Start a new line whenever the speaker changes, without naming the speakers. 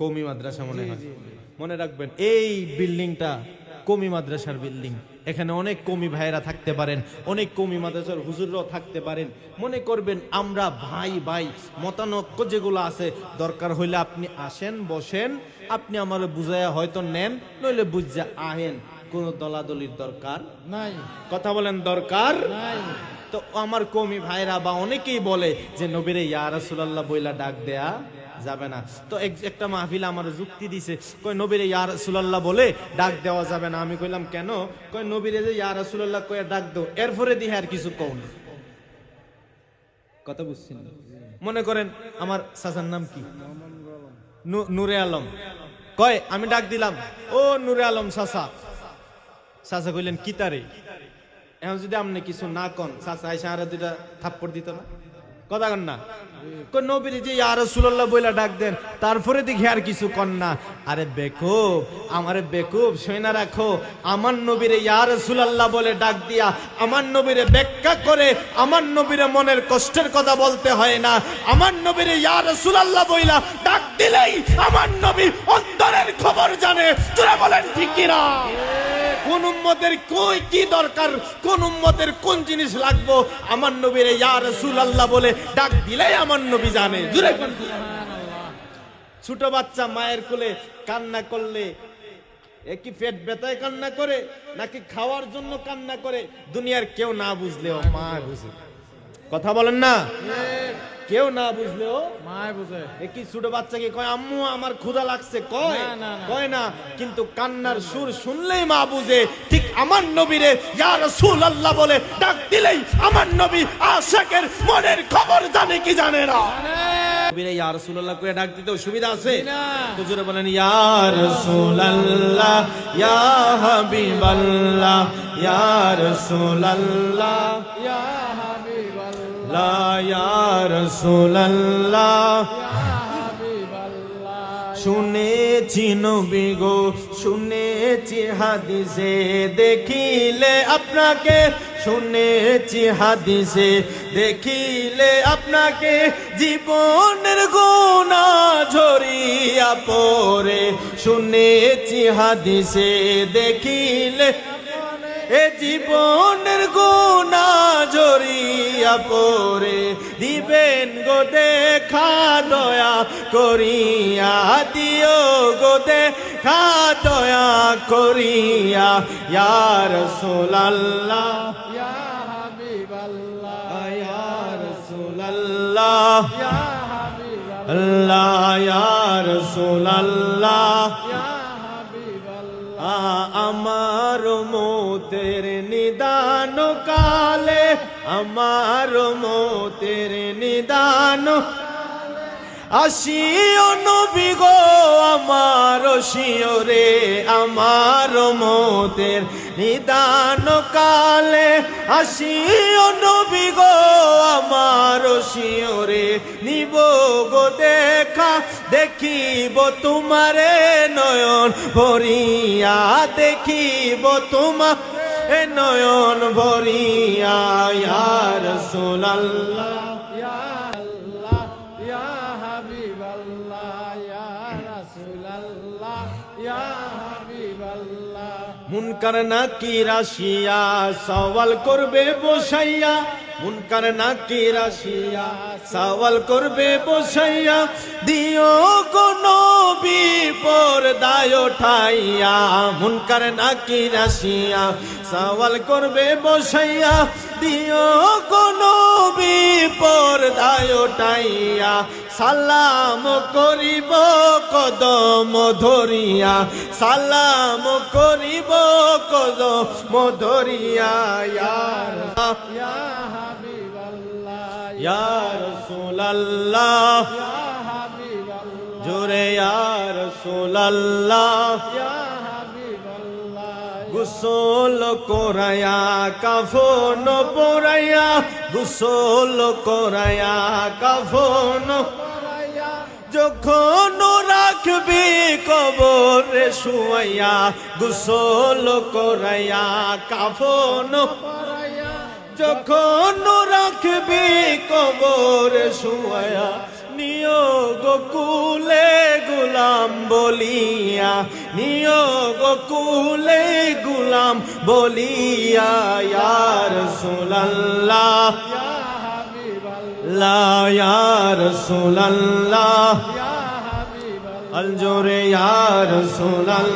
কমি মাদ্রাসা মনে হয়। মনে রাখবেন এই বিল্ডিংটা কমি মাদ্রাসার বিল্ডিং। এখানে অনেক কমি ভাইয়েরা থাকতে পারেন অনেক কমি মাদ্রাসার হুজুররাও থাকতে পারেন। মনে করবেন আমরা ভাই ভাই মতানৈক্য যেগুলো আছে দরকার হইলে আপনি আসেন বসেন। আপনি আমার বুঝাইয়া হয়তো নেন নইলে বুঝা আহেন। কোনো দলাদলির দরকার
নাই।
কথা বলেন দরকার?
নাই।
তো আমার কমি ভাইরা বা অনেকেই বলে যে নবীরে ইয়া রাসূলুল্লাহ বইলা ডাক দেয়া। যাবে না। তো একটা মাহফিল আমার যুক্তি দিছে। কই নবীরে ইয়া রাসূলুল্লাহ বলে ডাক দেওয়া যাবে না। আমি কইলাম কেন? কই নবীরে যে ইয়া রাসূলুল্লাহ কয়ে ডাক দাও এরপরে দিয়ে আর কিছু কও না। কথা বুঝছেন? মনে করেন আমার চাচার নাম কি? নূরে আলম। কয় আমি ডাক দিলাম। ও নূরে আলম চাচা। চাচা কইলেন কি তারে? এখন যদি আপনি কিছু না কন চাচা আইসা আর দুইটা থাপ্পড় দিত না? কথা কন না। তারপরে দেখি আর কিছু কন আরে বেকুব, আমারে বেকুব সইনা রাখো। আমার নবীরে ইয়া রাসূলুল্লাহ বলে ডাক দিয়া, আমার নবীরে ব্যাখ্যা করে আমার নবীরে মনের কষ্টের কথা বলতে হয় না। আমার নবীরে ইয়া রাসূলুল্লাহ বইলা ডাক দিলেই আমার নবী অন্তরের খবর জানে। তোরা বলেন, ঠিক কি না কোন উম্মতের কই কি দরকার? কোন উম্মতের কোন জিনিস লাগবো? আমার নবীর ইয়া রাসূলুল্লাহ বলে ডাক দিলেই আমার নবী জানে। কোন ছোট বাচ্চা মায়ের কোলে কান্না করলে এ কি পেট ব্যথায় কান্না করে, নাকি খাওয়ার জন্য কান্না করে? দুনিয়ার কেউ না বুঝলেও মা বুঝে। কথা বলেন না? কেউ না বুঝলেও
মায় বুঝে।
এ কি ছোট বাচ্চাকে কয় আম্মু আমার ক্ষুধা লাগছে। কয়। কয় না কিন্তু কান্নার সুর শুনলেই মা বুঝে ঠিক আমার নবীরে ইয়া রাসূলুল্লাহ বলে ডাক দিলেই আমার নবী আশাকের মনের খবর জানে কি জানে না। নবীরে ইয়া রাসূলুল্লাহ কয়ে ডাক দিতে সুবিধা আছে?
না।
হুজুরে বলেন ইয়া রাসূলুল্লাহ ইয়া হাবিবাল্লাহ ইয়া রাসূলুল্লাহ
হাবিবাল্লাহ
শুনেছি হাদিসে, দেখিলে আপনাকে, শুনেছি হাদিসে, দেখিলে আপনাকে জীবনের গুণা ঝরিয়া পড়ে। শুনেছি হাদিসে, দেখিলে এ জীবনের গুণা জড়িয়া পরে দিবেন গো দেখা দয়া করিয়া, দিও গো দেখা দয়া করিয়া ইয়ার
ইয়া
সোলাল্লাহ আল্লাহ ইয়ার
ইয়া
আ, আমার মোতের আমার মোতের নিদান। আসিও নবী গো, আমার শিওরে আমার মোতের নিদান কালে। আসিও নবী গো, আমার শিওরে নিব গো দেখা। দেখিব তোমারে নয়ন ভরিয়া, দেখিব তোমার এ নয়ন ভরিয়া
হাবিবাল্লাহ।
মুনকার নাকি রাশিয়া, সওয়াল করবে বসাইয়া, মুনকার নাকি রাশিয়া, সওয়াল করবে বসাইয়া, দিও কোন দায় ঠাইয়া মুনকার নাকি রাশিয়া সওয়াল করবে বসাইয়া, দিও কোন সালাম করিব কদম ধরিয়া, সালাম করিব কদম ধরিয়া ইয়ার
ইয়া
ইয়া
ইয়া
জোরে ইয়া রাসূলুল্লাহ। গুসল কোরায়া কাফন পোরাইয়া গুসল কোরায়া কাফন যখন রাখবি কবরে শুয়াইয়া গুসল করাইয়া কাফন যখন রাখবি কবরে শুয়াইয়া নিয়োগ কুলে গুলাম বলিয়া নিয়োগ কুলে গোলাম বলিয়া ইয়ার সুলাল্লাহ
ইয়া
ইয়ার সুলাল্লাহ ইয়ার সুলাল্লাহ